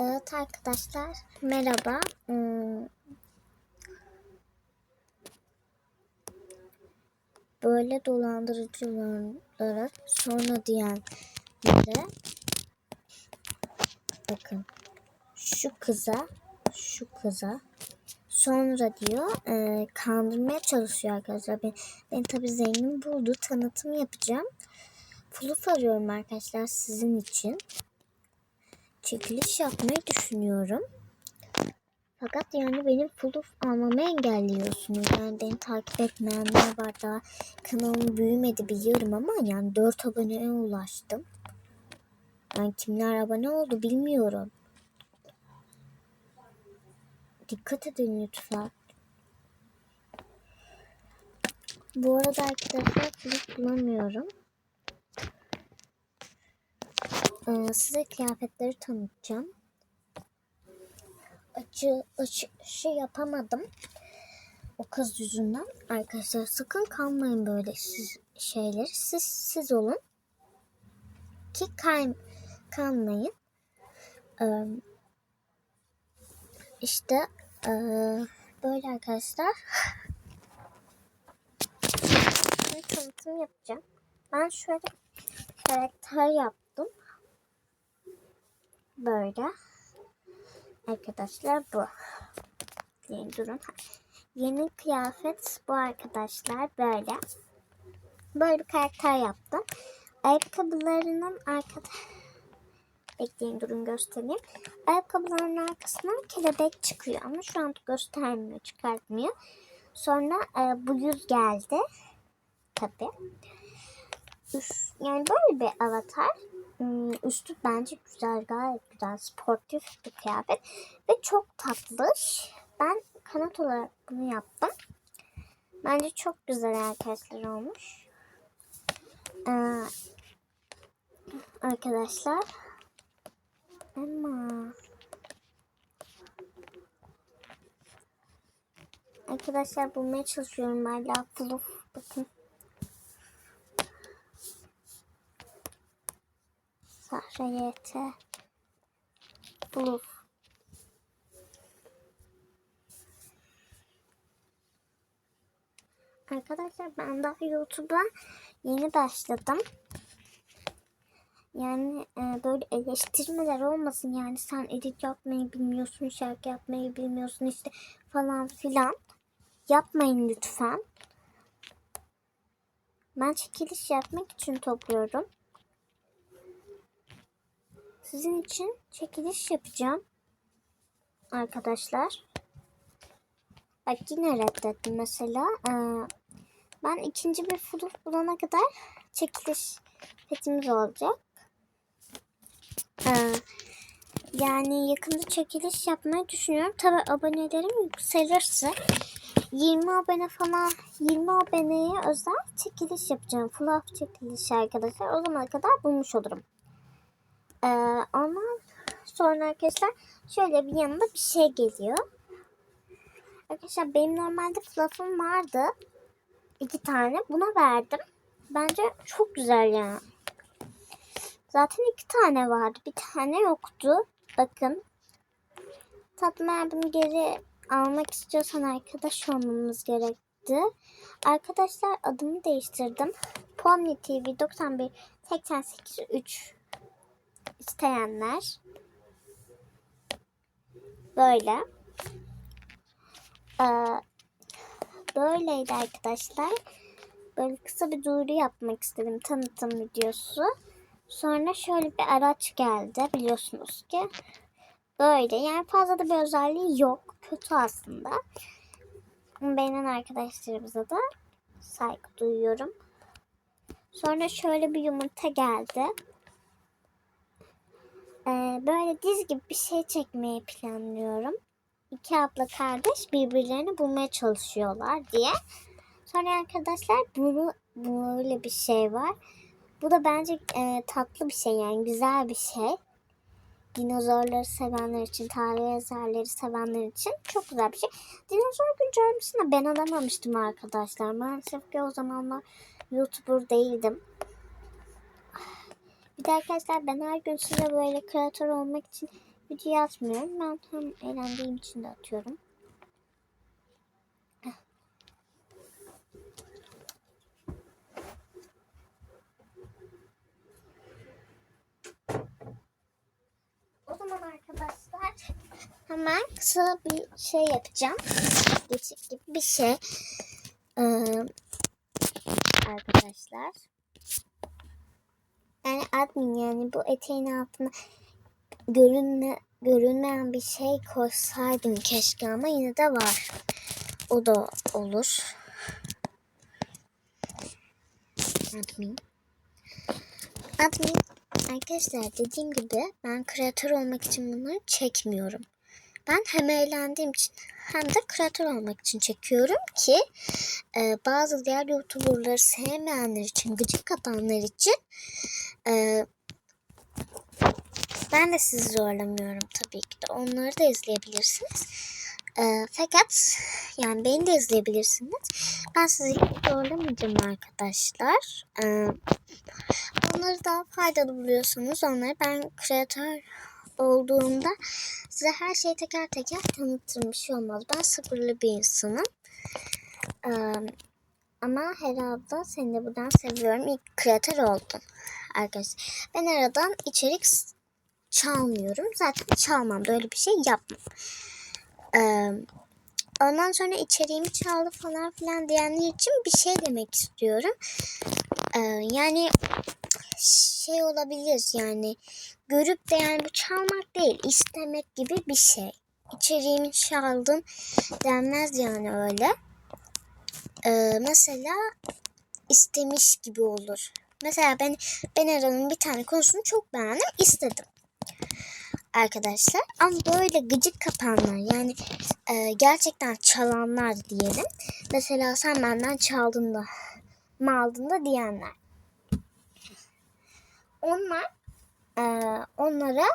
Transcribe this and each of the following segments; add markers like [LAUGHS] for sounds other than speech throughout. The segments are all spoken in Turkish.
Evet arkadaşlar merhaba. Hmm. Böyle dolandırıcılara sonra diyenlere bakın şu kıza şu kıza sonra diyor e, kandırmaya çalışıyor arkadaşlar. Ben, ben tabii zengin buldu tanıtım yapacağım. Fluf arıyorum arkadaşlar sizin için çekiliş yapmayı düşünüyorum. Fakat yani benim fluf almamı engelliyorsunuz. Yani beni takip etmeyenler var daha kanalım büyümedi biliyorum ama yani 4 aboneye ulaştım. Yani kimler abone oldu bilmiyorum. Dikkat edin lütfen. Bu arada arkadaşlar fluf bulamıyorum. Ee, size kıyafetleri tanıtacağım. Açı, açışı yapamadım. O kız yüzünden. Arkadaşlar sakın kalmayın böyle siz, şeyleri. Siz siz olun. Ki kay, kalmayın. Ee, işte ee, böyle arkadaşlar. [LAUGHS] Şimdi tanıtım yapacağım. Ben şöyle karakter yaptım. Böyle. Arkadaşlar bu. Yeni durun. Yeni kıyafet bu arkadaşlar böyle. Böyle bir karakter yaptım. Ayakkabılarının arkada Bekleyin durun göstereyim. Ayakkabılarının arkasından kelebek çıkıyor ama şu an göstermiyor, çıkartmıyor. Sonra e, bu yüz geldi. Tabii. Üst, yani böyle bir avatar. Hmm, üstü bence güzel, gayet güzel, sportif bir kıyafet ve çok tatlış. Ben kanat olarak bunu yaptım. Bence çok güzel arkadaşlar olmuş. Ee, arkadaşlar ama arkadaşlar bulmaya çalışıyorum hala fluf bakın. Sahra YT Fluf Arkadaşlar ben daha YouTube'a yeni başladım. Yani e, böyle eleştirmeler olmasın yani sen edit yapmayı bilmiyorsun, şarkı yapmayı bilmiyorsun işte falan filan. Yapmayın lütfen. Ben çekiliş yapmak için topluyorum. Sizin için çekiliş yapacağım. Arkadaşlar. Bak yine reddettim mesela. Ee, ben ikinci bir fluf bulana kadar çekiliş petimiz olacak. Ee, yani yakında çekiliş yapmayı düşünüyorum. Tabi abonelerim yükselirse 20 abone falan 20 aboneye özel çekiliş yapacağım. Fluff çekiliş arkadaşlar. O zamana kadar bulmuş olurum. Ee, ondan sonra arkadaşlar şöyle bir yanında bir şey geliyor. Arkadaşlar benim normalde fluff'ım vardı. iki tane. Buna verdim. Bence çok güzel yani. Zaten iki tane vardı. Bir tane yoktu. Bakın. Tatlı yardım geri almak istiyorsan arkadaş olmamız gerekti. Arkadaşlar adımı değiştirdim. Pomni TV 91 88 3 isteyenler böyle ee, böyleydi arkadaşlar. Böyle kısa bir duyuru yapmak istedim tanıtım videosu. Sonra şöyle bir araç geldi biliyorsunuz ki. Böyle yani fazla da bir özelliği yok. Kötü aslında. Beğenen arkadaşlarımıza da saygı duyuyorum. Sonra şöyle bir yumurta geldi. Ee, böyle diz gibi bir şey çekmeyi planlıyorum. İki abla kardeş birbirlerini bulmaya çalışıyorlar diye. Sonra arkadaşlar bunu böyle bir şey var. Bu da bence e, tatlı bir şey yani güzel bir şey. Dinozorları sevenler için, tarih yazarları sevenler için çok güzel bir şey. Dinozor güncellemesini ben alamamıştım arkadaşlar. Maalesef ki o zamanlar YouTuber değildim. Bir de arkadaşlar ben her gün size böyle kreatör olmak için video atmıyorum. Ben hem eğlendiğim için de atıyorum. O zaman arkadaşlar hemen kısa bir şey yapacağım. Geçik gibi bir şey. Ee, arkadaşlar. Yani admin yani bu eteğin altına görünme, görünmeyen bir şey koysaydım keşke ama yine de var. O da olur. Admin. Admin arkadaşlar dediğim gibi ben kreatör olmak için bunları çekmiyorum. Ben hem eğlendiğim için hem de kreatör olmak için çekiyorum ki e, bazı diğer youtuberları sevmeyenler için, gıcık kapanlar için e, ben de sizi zorlamıyorum tabii ki de. Onları da izleyebilirsiniz. E, fakat yani beni de izleyebilirsiniz. Ben sizi hiç zorlamayacağım arkadaşlar. E, onları daha faydalı buluyorsanız onları ben kreatör olduğumda size her şeyi teker teker tanıtırım. Bir şey olmaz. Ben sabırlı bir insanım. Ee, ama herhalde seni de buradan seviyorum. İlk kreatör oldun. Arkadaşlar. Ben aradan içerik çalmıyorum. Zaten çalmam da öyle bir şey yapmam. Ee, ondan sonra içeriğimi çaldı falan filan diyenler için bir şey demek istiyorum. Ee, yani şey olabilir yani görüp de yani bu çalmak değil istemek gibi bir şey. İçeriğimi çaldım denmez yani öyle. Ee, mesela istemiş gibi olur. Mesela ben ben Era'nın bir tane konusunu çok beğendim istedim. Arkadaşlar ama böyle gıcık kapanlar yani e, gerçekten çalanlar diyelim. Mesela sen benden çaldın da mı aldın da diyenler. Onlar e, onlara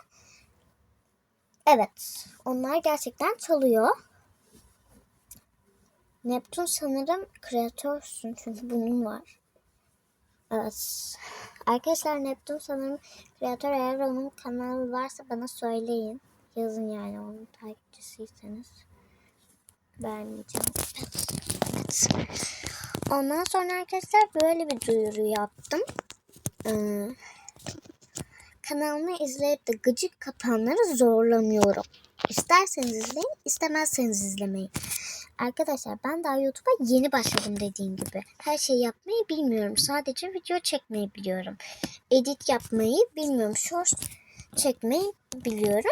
evet onlar gerçekten çalıyor. Neptun sanırım kreatörsün çünkü bunun var. Evet. Arkadaşlar Neptun sanırım kreatör eğer onun kanalı varsa bana söyleyin. Yazın yani onun takipçisiyseniz. Vermeyeceğim. Evet. Ondan sonra arkadaşlar böyle bir duyuru yaptım. Ee, kanalımı izleyip de gıcık kapanları zorlamıyorum. İsterseniz izleyin, istemezseniz izlemeyin. Arkadaşlar ben daha YouTube'a yeni başladım dediğim gibi. Her şeyi yapmayı bilmiyorum. Sadece video çekmeyi biliyorum. Edit yapmayı bilmiyorum. Short çekmeyi biliyorum.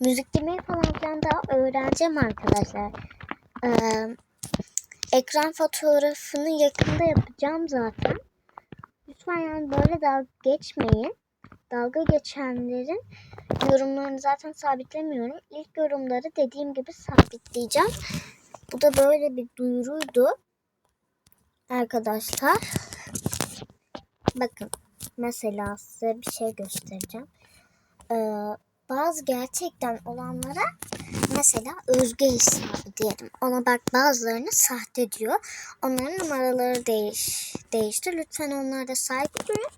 Müzik dinlemeyi falan filan daha öğreneceğim arkadaşlar. Ee, ekran fotoğrafını yakında yapacağım zaten. Lütfen yani böyle dalga geçmeyin. Dalga geçenlerin yorumlarını zaten sabitlemiyorum. İlk yorumları dediğim gibi sabitleyeceğim. Bu da böyle bir duyuruydu. Arkadaşlar. Bakın. Mesela size bir şey göstereceğim. Ee, bazı gerçekten olanlara mesela özge hesabı diyelim. Ona bak bazılarını sahte diyor. Onların numaraları değiş, değişti. Lütfen onlara da saygı duyun.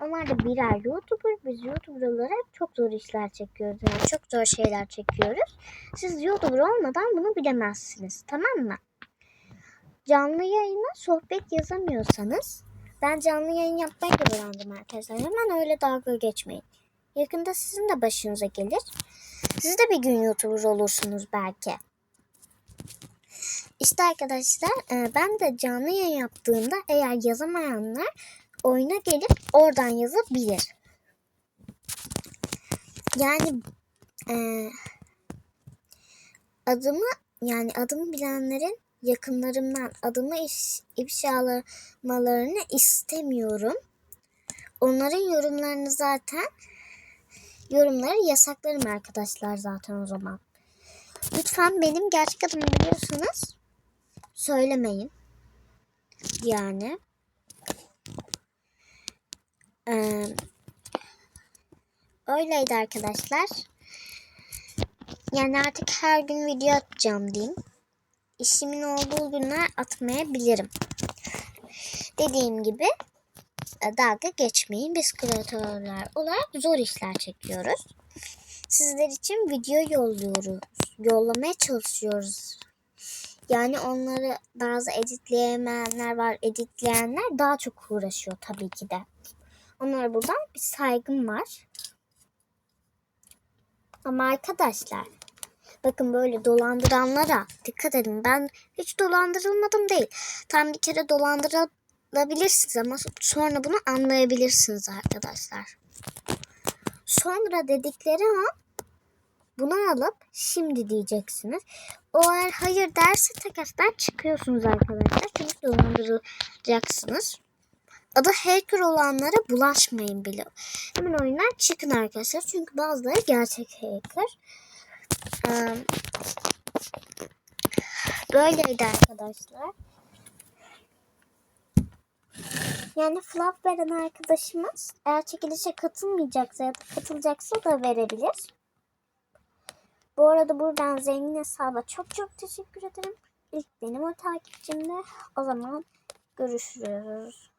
Onlar da birer YouTuber. Biz YouTuber olarak çok zor işler çekiyoruz. Yani çok zor şeyler çekiyoruz. Siz YouTuber olmadan bunu bilemezsiniz. Tamam mı? Canlı yayına sohbet yazamıyorsanız ben canlı yayın yapmayı da öğrendim arkadaşlar. Hemen öyle dalga geçmeyin. Yakında sizin de başınıza gelir. Siz de bir gün YouTuber olursunuz belki. İşte arkadaşlar e, ben de canlı yayın yaptığımda eğer yazamayanlar oyuna gelip oradan yazabilir. Yani e, adımı yani adımı bilenlerin yakınlarımdan adımı iş, ifşalamalarını istemiyorum. Onların yorumlarını zaten yorumları yasaklarım arkadaşlar zaten o zaman. Lütfen benim gerçek adımı biliyorsunuz. Söylemeyin. Yani. Öyleydi arkadaşlar. Yani artık her gün video atacağım diyeyim. İşimin olduğu günler atmayabilirim. Dediğim gibi e, dalga geçmeyin. Biz kreatörler olarak zor işler çekiyoruz. sizler için video yolluyoruz. Yollamaya çalışıyoruz. Yani onları bazı editleyemeyenler var. Editleyenler daha çok uğraşıyor tabii ki de. Onlara buradan bir saygım var. Ama arkadaşlar bakın böyle dolandıranlara dikkat edin. Ben hiç dolandırılmadım değil. Tam bir kere dolandırılabilirsiniz ama sonra bunu anlayabilirsiniz arkadaşlar. Sonra dedikleri an bunu alıp şimdi diyeceksiniz. O eğer hayır derse tekrardan çıkıyorsunuz arkadaşlar. Çünkü dolandırılacaksınız. Adı hacker olanlara bulaşmayın bile. Hemen oyundan çıkın arkadaşlar. Çünkü bazıları gerçek hacker. Böyleydi arkadaşlar. Yani flap veren arkadaşımız eğer çekilişe katılmayacaksa ya da katılacaksa da verebilir. Bu arada buradan zengin hesaba çok çok teşekkür ederim. İlk benim o takipçimde. O zaman görüşürüz.